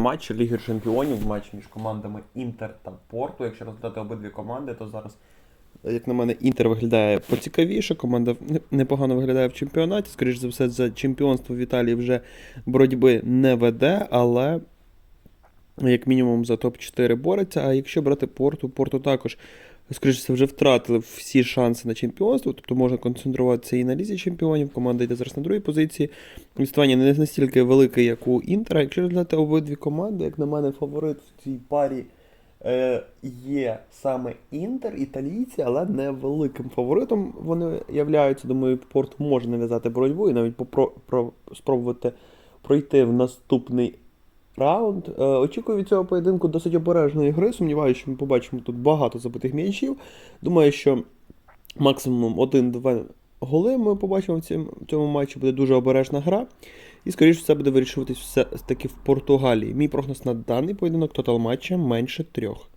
Матч Ліги Чемпіонів, матч між командами Інтер та Порту. Якщо розглядати обидві команди, то зараз, як на мене, Інтер виглядає поцікавіше. Команда непогано виглядає в чемпіонаті. Скоріш за все, за чемпіонство в Італії вже боротьби не веде, але як мінімум за топ-4 бореться. А якщо брати Порту, Порту також, скоріш за все, вже втратили всі шанси на чемпіонство, тобто можна концентруватися і на лізі чемпіонів. Команда йде зараз на другій позиції. Відставання не настільки велике, як у Інтера. Якщо розглядати обидві команди, як на мене, фаворит в цій парі е, є саме Інтер, італійці, але не великим фаворитом вони являються. Думаю, Порт може нав'язати боротьбу і навіть попро, про, спробувати пройти в наступний раунд. Е, очікую від цього поєдинку досить обережної гри. Сумніваюся, що ми побачимо тут багато забитих м'ячів. Думаю, що максимум 1-2 голи ми побачимо в цьому, в цьому матчі. Буде дуже обережна гра. І, скоріше все, буде вирішуватись все таки в Португалії. Мій прогноз на даний поєдинок тотал матча менше трьох.